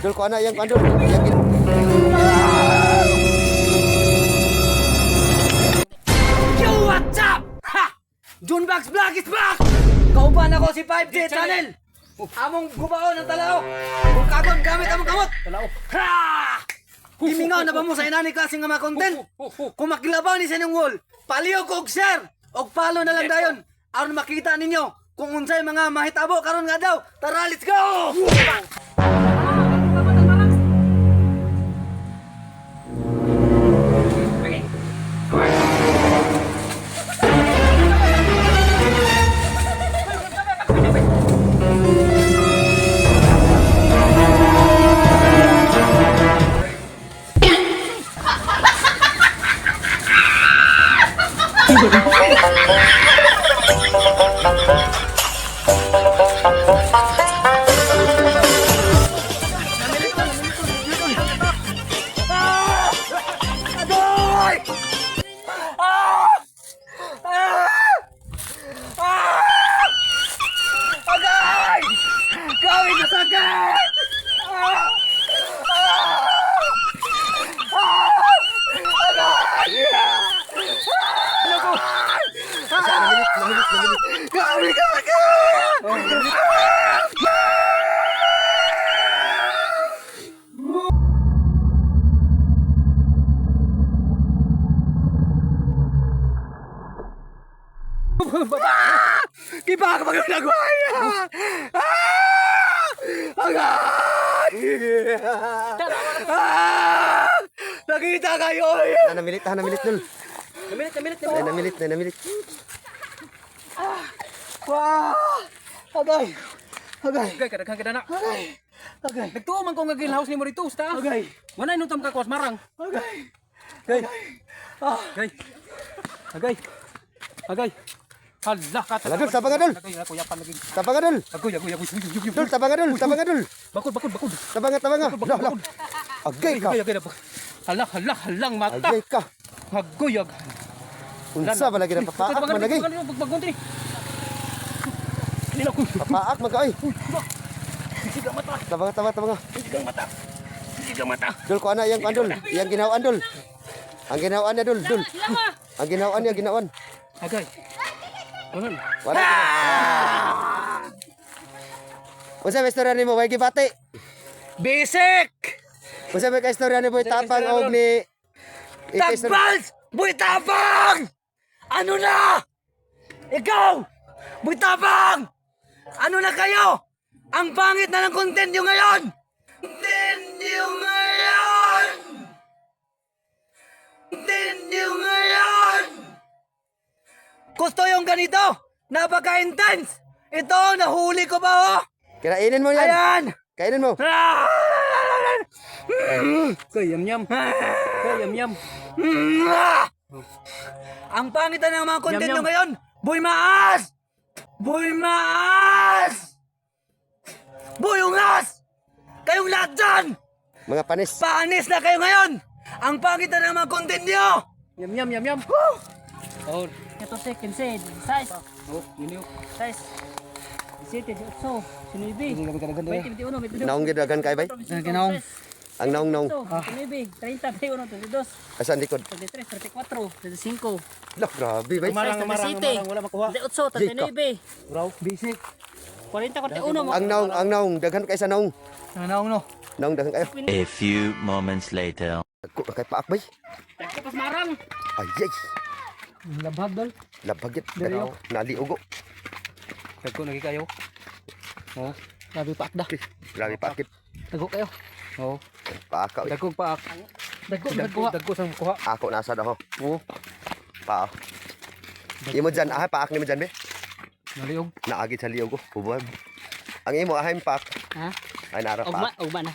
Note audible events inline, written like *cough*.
Dul ko ana yang kan dul. Gin- Yo, what's up? Ha! Junbags Vlog is back! Kauban ako si 5J Channel! Among gubaon ng talao! Kung kagon gamit among kamot! Talao! Ha! Himingaw na ba mo sa inani kasi nga mga content? Kung makilabaw ni sa inyong wall, paliw ko og share! Og follow na lang dayon! Aron makita ninyo kung unsay mga mahitabo karon nga daw! Tara, let's go! Kiba ka pag nagway! Ah! Agay! Ah! Nakita kayo! Na namilit, na namilit dul. Namilit, namilit, Na namilit, na namilit. Wow! Agay! Agay! Agay, kadaghan ka na. Agay! Agay! Nagtuo man ko nga greenhouse ni mo rito, sta. Agay! Wala inutom ka kwas marang. Agay! Agay. Ah! Agay. Agay. Agay. Hala ka. Hala, Dul, taba nga, Dul. Agay, ako yapan lagi. Taba nga dul. Agoy, agoy, agoy. Dul, taba nga dul, taba nga dul. Bakod, bakod, bakod. Taba nga, taba nga. Lah, lah. Agay ka. Agay, agay na po. Hala, hala, halang mata. Agay ka. Agoy, ag. Unsa ba lagi na papaak man lagi? Pagbagon din. Nila ko. Papaak man ka oy. Sigang mata. Taba nga, taba, taba nga. Sigang mata. Sigang mata. Dul ko ana yang kan dul. Yang ginawaan dul. Ang ginawaan niya dul, dul. Ang ginawaan niya, ginawaan. Agay. Unsa may istorya nimo, way gibati? Basic! Unsa may istorya ni Boy Tapang og ni Tagbals! Boy Tabang! Ano na? Ikaw! Boy Tabang! Ano na kayo? Ang pangit na ng content nyo ngayon! Content nyo ngayon! Content nyo ngayon! Gusto yung ganito? Napaka-intense! Ito, nahuli ko ba oh? Kinainin mo yan. Ayan! Kainin mo. *laughs* Ah! Kay yam yam. Kay yam yam. *laughs* Ah! Ang pangit na ng mga content Yum, nyo yum. ngayon, Boy Maas! Boy Maas! Boy Ungas! Kayong lahat dyan! Mga panis. Paanis na kayo ngayon! Ang pangit na ng mga content nyo! Yam yam yam yam. Oh, Ito second set, size, oh, yun yun. size. City, so, sinubi. Hindi kami kadaghan 20, 21, 22. Naong gidagan kay bay. ginaong. Ang naong naong. So, sinubi, 30, 21, 22, Asan likod? 33, 34, 35. Lah, grabe bay. Marang, marang, marang, wala makuha. 38, 39, Raw, basic. 40, 41 mo. Ang naong, ang naong daghan kay sa naong. Nanaong no. Naong daghan kayo. A few moments later. Kay paak bay. Tapos marang. Ay, ay. Labhag dol. Labagit. Dali, Pero naliugo. Dagko lagi kayo. Oh, labi pa akda. Grabe paakit. Dagko kayo. Oh, Paaka. oy. dagko pa ak. Dagko, Dagko, dagko. sang kuha. Ako nasa daw. Oh, Paa. Imo dyan, ah, paak ni mo dyan, be. naliog. Naagit sa liugo. Kubuhan. Ang imo ahay paak. Ha? Ay nara Ugma, paak. ugma na.